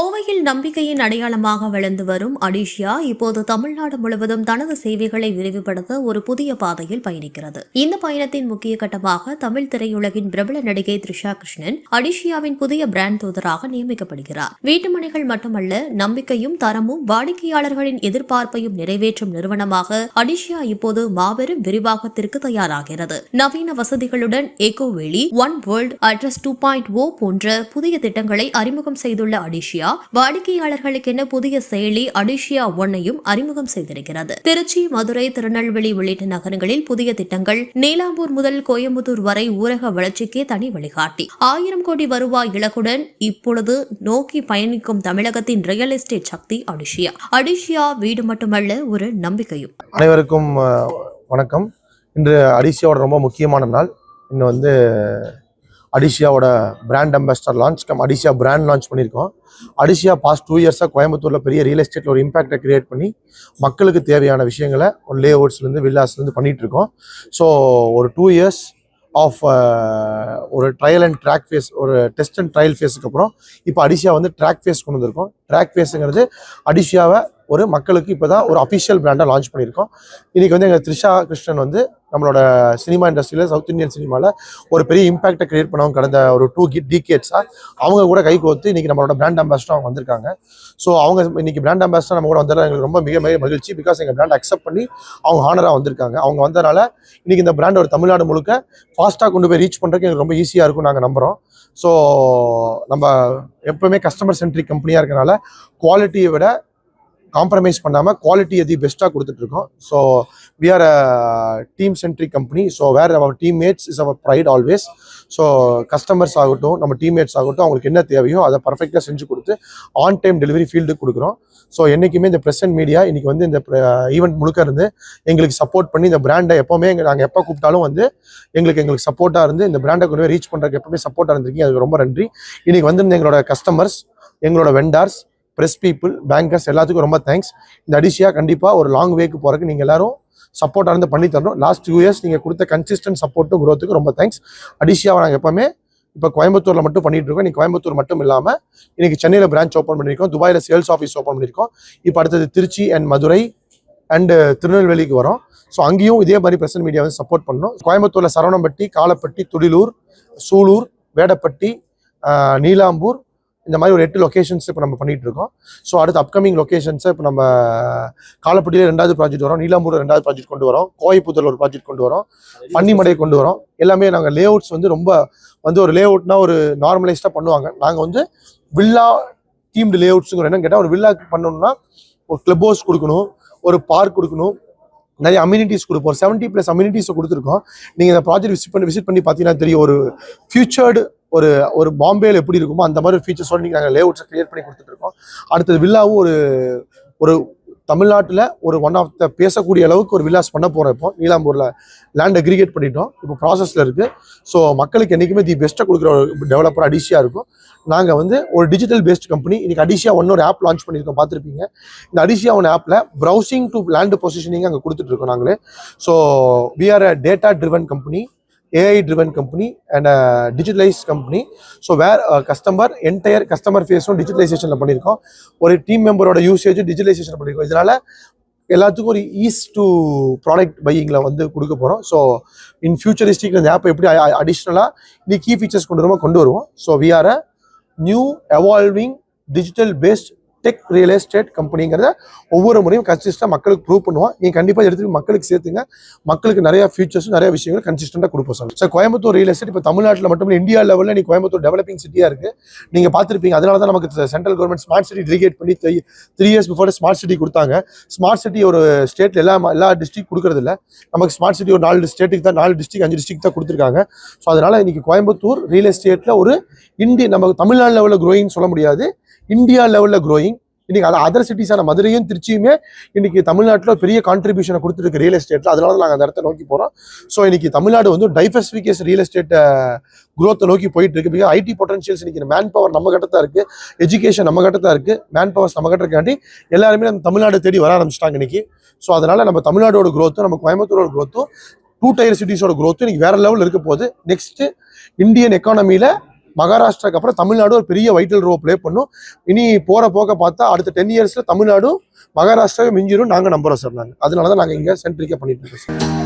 கோவையில் நம்பிக்கையின் அடையாளமாக வளர்ந்து வரும் அடிஷியா இப்போது தமிழ்நாடு முழுவதும் தனது சேவைகளை விரிவுபடுத்த ஒரு புதிய பாதையில் பயணிக்கிறது. இந்த பயணத்தின் முக்கிய கட்டமாக தமிழ் திரையுலகின் பிரபல நடிகை த்ரிஷா கிருஷ்ணன் அடிஷியாவின் புதிய பிராண்ட் தூதராக நியமிக்கப்படுகிறார். வீட்டுமனைகள் மட்டுமல்ல நம்பிக்கையும் தரமும் வாடிக்கையாளர்களின் எதிர்பார்ப்பையும் நிறைவேற்றும் நிறுவனமாக அடிஷியா இப்போது மாபெரும் விரிவாக்கத்திற்கு தயாராகிறது. நவீன வசதிகளுடன் எக்கோ வெளி one world address two point O போன்ற புதிய திட்டங்களை அறிமுகம் செய்துள்ள அடிஷியா வாடிக்கையாளர்களுக்கென புதிய செயலி அடிஷியா ஒன்னையும் அறிமுகம் செய்திருக்கிறது. திருச்சி மதுரை திருநெல்வேலி உள்ளிட்ட நகரங்களில் புதிய திட்டங்கள் நீலாம்பூர் முதல் கோயம்புத்தூர் வரை ஊரக வளர்ச்சிக்கே தனி வழிகாட்டி. ஆயிரம் கோடி வருவாய் இலக்குடன் இப்பொழுது நோக்கி பயணிக்கும் தமிழகத்தின் ரியல் எஸ்டேட் சக்தி அடிஷியா. அடிஷியா வீடு மட்டுமல்ல ஒரு நம்பிக்கையும். அனைவருக்கும் வணக்கம். இன்று அடிஷியாவோட ரொம்ப முக்கியமான நாள். இன்னும் வந்து அடிஷியாவோட brand ambassador launch cum Adishiya brand launch பண்ணியிருக்கோம். அடிஷியா பாஸ்ட் டூ இயர்ஸாக கோயம்புத்தூரில் பெரிய ரியல் எஸ்டேட்டில் ஒரு இம்பாக்டை கிரியேட் பண்ணி மக்களுக்கு தேவையான விஷயங்களை ஒரு லே அவுட்ஸ்லேருந்து வில்லாஸ்லேருந்து பண்ணிகிட்ருக்கோம். இருக்கோம் ஸோ ஒரு டூ இயர்ஸ் ஆஃப் ஒரு ட்ரையல் அண்ட் ட்ராக் ஃபேஸ் ஒரு டெஸ்ட் அண்ட் ட்ரையல் ஃபேஸுக்கு அப்புறம் இப்போ அடிஷியா வந்து ட்ராக் ஃபேஸ் கொண்டு வந்திருக்கோம். ட்ராக் ஃபேஸுங்கிறது அடிஷியாவை ஒரு மக்களுக்கு இப்போ தான் ஒரு அஃபிஷியல் பிராண்டாக லான்ச் பண்ணியிருக்கோம். இன்றைக்கி வந்து எங்கள் த்ரிஷா கிருஷ்ணன் வந்து நம்மளோட சினிமா இண்டஸ்ட்ரியில் சவுத் இந்தியன் சினிமாவில் ஒரு பெரிய இம்பாக்டை கிரியேட் பண்ணவங்க கடந்த ஒரு டூ கிட் டிகேட்ஸாக அவங்க கூட கை கோர்த்து இன்றைக்கி நம்மளோட பிராண்ட் அம்பாஸ்டர் அவங்க வந்திருக்காங்க. ஸோ அவங்க இன்னைக்கு பிராண்ட் அம்பாஸ்டர் நம்ம கூட வந்ததில் எங்களுக்கு ரொம்ப மிக மிக மகிழ்ச்சி. பிகாஸ் எங்கள் பிராண்ட் அக்செப்ட் பண்ணி அவங்க ஹானராக வந்திருக்காங்க. அவங்க வந்தனால இன்றைக்கி இந்த பிராண்ட் ஒரு தமிழ்நாடு முழுக்க ஃபாஸ்ட்டாக கொண்டு போய் ரீச் பண்ணுறதுக்கு எங்களுக்கு ரொம்ப ஈஸியாக இருக்கும் நாங்கள் நம்புகிறோம் ஸோ நம்ம எப்பவுமே கஸ்டமர் சென்ட்ரிக் கம்பெனியாக இருக்கனால குவாலிட்டியை விட காம்ப்ரமைஸ் பண்ணாமல் குவாலிட்டி எதி பெஸ்ட்டாக கொடுத்துட்ருக்கோம் so we are a team centric company so where our teammates is our pride always so customers ஆகட்டும் நம்ம டீம்மேட்ஸ் ஆகட்டும் அவங்களுக்கு என்ன தேவையோ அதை பர்ஃபெக்டாக செஞ்சு கொடுத்து ஆன் டைம் டெலிவரி ஃபீல்டுக்கு கொடுக்குறோம். ஸோ என்றைக்குமே இந்த ப்ரெசன்ட் மீடியா இன்றைக்கி வந்து இந்த ஈவெண்ட் முழுக்க இருந்து எங்களுக்கு சப்போர்ட் பண்ணி இந்த பிராண்டை எப்போவுமே எங்கள் நாங்கள் எப்போ கூப்பிட்டாலும் வந்து எங்களுக்கு எங்களுக்கு சப்போர்ட்டாக இருந்து இந்த பிராண்டை கொண்டு போய் ரீச் பண்ணுறதுக்கு எப்பவுமே சப்போர்ட்டாக இருந்திருக்கீங்க. அதுக்கு ரொம்ப நன்றி. இன்றைக்கி வந்து எங்களோட கஸ்டமர்ஸ் எங்களோட வெண்டார்ஸ் ப்ரெஸ் பீப்புள் பேங்கர்ஸ் எல்லாத்துக்கும் ரொம்ப தேங்க்ஸ் இந்த அடிஷியாக கண்டிப்பாக ஒரு லாங் வேக்கு போகிறதுக்கு நீங்கள் எல்லாரும் சப்போர்ட்டாக இருந்து பண்ணி தரணும். லாஸ்ட் டூ இயர்ஸ் நீங்கள் கொடுத்த கன்சிஸ்டன்ட் சப்போர்ட்டும் குரோத்துக்கு ரொம்ப தேங்க்ஸ் அடிஷியாவை நாங்கள் எப்போவுமே இப்போ கோயம்புத்தூரில் மட்டும் பண்ணிட்டு இருக்கோம். இன்னைக்கு கோயம்புத்தூர் மட்டும் இல்லாமல் இன்னைக்கு சென்னையில் பிரான்ச் ஓப்பன் பண்ணியிருக்கோம் துபாயில் சேல்ஸ் ஆஃபீஸ் ஓப்பன் பண்ணியிருக்கோம் இப்போ அடுத்தது திருச்சி அண்ட் மதுரை அண்டு திருநெல்வேலிக்கு வரோம். ஸோ அங்கேயும் இதே மாதிரி பிரசன்ட் மீடியா வந்து சப்போர்ட் பண்ணணும். கோயம்புத்தூரில் சரவணம்பட்டி காலப்பட்டி துடிலூர் சூலூர் வேடப்பட்டி நீலாம்பூர் இந்த மாதிரி ஒரு எட்டு லொகேஷன்ஸ் இப்போ நம்ம பண்ணிட்டு இருக்கோம். ஸோ அடுத்து அப்கமிங் லொக்கேஷன்ஸை இப்போ நம்ம காலப்பட்டியில் ரெண்டாவது ப்ராஜெக்ட் வரோம் நீலாம்பூர் ரெண்டாவது ப்ராஜெக்ட் கொண்டு வரோம் கோயம்புத்தூர்ல ஒரு ப்ராஜெக்ட் கொண்டு வரோம் பன்னிமடை கொண்டு வரோம். எல்லாமே நாங்கள் லே அவுட்ஸ் வந்து ரொம்ப வந்து ஒரு லே அவுட்னா ஒரு நார்மலைஸ்டாக பண்ணுவாங்க. நாங்கள் வந்து வில்லா டீம்டு லே அவுட்ஸுங்கிற என்னன்னு கேட்டால் ஒரு வில்லா பண்ணணும்னா ஒரு கிளப் ஹவுஸ் கொடுக்கணும் ஒரு பார்க் கொடுக்கணும் நிறைய அம்யூனிட்டிஸ் கொடுப்போம். செவன்ட்டி ப்ளஸ் அம்யூனிட்டிஸை கொடுத்துருக்கோம். நீங்கள் இந்த ப்ராஜெக்ட் விசிட் பண்ணி விசிட் பண்ணி பார்த்தீங்கன்னா தெரியும் ஒரு ஃபியூச்சர்டு ஒரு ஒரு பாம்பேயில் எப்படி இருக்குமோ அந்த மாதிரி ஃபீச்சர்ஸோட நீங்கள் நாங்கள் லே அவுட்ஸை பண்ணி கொடுத்துட்ருக்கோம் அடுத்தது வில்லாவும் ஒரு ஒரு தமிழ்நாட்டில் ஒரு ஒன் ஆஃப் த பேசக்கூடிய அளவுக்கு ஒரு வில்லாஸ் பண்ண போகிறோம் இப்போ. நீலாம்பூரில் லேண்ட் அக்ரிகேட் பண்ணிட்டோம். இப்போ ப்ராசஸில் இருக்குது ஸோ மக்களுக்கு என்றைக்குமே தி பெஸ்ட்டாக கொடுக்குற ஒரு டெவலப்பர் அடிஷியாக இருக்கும். நாங்கள் வந்து ஒரு டிஜிட்டல் பேஸ்ட் கம்பெனி இன்றைக்கி அடிஷியா ஒன்று ஒரு ஆப் லான்ச் பண்ணியிருக்கோம். பார்த்துருப்பீங்க. இந்த அடிஷியா ஒன் ஆப்பில் ப்ரௌசிங் டு லேண்ட் பொசிஷனிங் அங்கே கொடுத்துட்ருக்கோம் நாங்களே. So we are a data driven company AI driven company and digitalise company so where customer entire customer ஃபேஸும் டிஜிட்டலைசேஷனில் பண்ணியிருக்கோம். ஒரு டீம் மெம்பரோட யூசேஜும் டிஜிட்டலைசேஷன் பண்ணியிருக்கோம். இதனால எல்லாத்துக்கும் ஒரு ஈஸ் டு ப்ராடக்ட் பையிங்கில் வந்து கொடுக்க போகிறோம் ஸோ இன் ஃபியூச்சரிஸ்டிக் இந்த ஆப் எப்படி அடிஷ்னலாக இன்னைக்கு கீ ஃபீச்சர்ஸ் கொண்டு வருவோம் கொண்டு வருவோம். So we are a new evolving digital based tech real estate கம்பெனிங்கிறத ஒவ்வொரு முறையும் கன்சிஸ்டாக மக்களுக்கு ப்ரூவ் பண்ணுவோம். நீங்கள் கண்டிப்பாக எடுத்துட்டு மக்களுக்கு சேர்த்துங்க. மக்களுக்கு நிறைய ஃபியூச்சர்ஸும் நிறைய விஷயங்களும் கன்சிஸ்டண்டாக கொடுப்போம் sir. Sir Coimbatore real estate இப்போ தமிழ்நாட்டில் மட்டும் இல்லை இந்தியா லெவலில் நீ கோயம்புத்தூர் டெவலப்பிங் சிட்டியாக இருக்குது நீங்கள் பார்த்துருப்பீங்க அதனால தான் நமக்கு central government smart city delicate பண்ணி three three years before smart city கொடுத்தாங்க. ஸ்மார்ட் சிட்டி ஒரு ஸ்டேட்டில் எல்லா எல்லா டிஸ்ட்ரிக் கொடுக்கறது நமக்கு ஸ்மார்ட் சிட்டி ஒரு நாலு ஸ்டேட்டுக்கு தான் நாலு டிஸ்ட்ரிக் அஞ்சு டிஸ்ட்ரிக்ட் தான் கொடுத்துருக்காங்க. ஸோ அதனால் இன்னைக்கு கோயம்புத்தூர் ரியல் எஸ்டேட்டில் ஒரு இந்திய நம்ம தமிழ்நாடு லெவலில் க்ரோயிங் சொல்ல முடியாது. இந்தியா லெவலில் க்ரோயிங் இன்னைக்கு அது அதர் சிட்டிஸான மதுரையும் திருச்சியுமே இன்னைக்கு தமிழ்நாட்டில் பெரிய கான்ட்ரிபியூஷனை கொடுத்துருக்கு ரியல் எஸ்டேட்டில் அதனால தான் நாங்கள் அந்த இடத்த நோக்கி போகிறோம் ஸோ இன்னைக்கு தமிழ்நாடு வந்து டைவர்சிஃபிகேஷன் ரியல் எஸ்டேட்டை குரோத்தை நோக்கி போயிட்டு இருக்கு. பிகாஸ் ஐடி பொட்டன்ஷியல்ஸ் இன்னைக்கு மேன் பவர் நம்ம கிட்ட தான் இருக்கு. எஜுகேஷன் நம்ம கிட்ட தான் இருக்கு. மேன் பவர்ஸ் நம்ம கிட்ட இருக்காண்டி எல்லாருமே நம்ம தமிழ்நாடு தேடி வர ஆரம்பிச்சிட்டாங்க இன்னைக்கு. ஸோ அதனால நம்ம தமிழ்நாடோட குரோத்தும் நம்ம கோயம்புத்தூரோட குரோத்தும் டூ டயர் சிட்டிஸோட growth இன்னைக்கு வேற லெவலில் இருக்க போகுது. நெக்ஸ்ட் இந்தியன் எக்கானமியில் மகாராஷ்டிராக்கு அப்புறம் தமிழ்நாடு ஒரு பெரிய வைட்டல் ரோல் ப்ளே பண்ணும். இனி போற போக்க பார்த்தா அடுத்த டென் இயர்ஸ்ல தமிழ்நாடும் மகாராஷ்டிராவும் மிஞ்சிரும் நாங்க நம்புறோம் சார் நாங்க. அதனால தான் நாங்க இங்க சென்ட்ரிக்கே பண்ணிட்டு இருக்கோம் சார்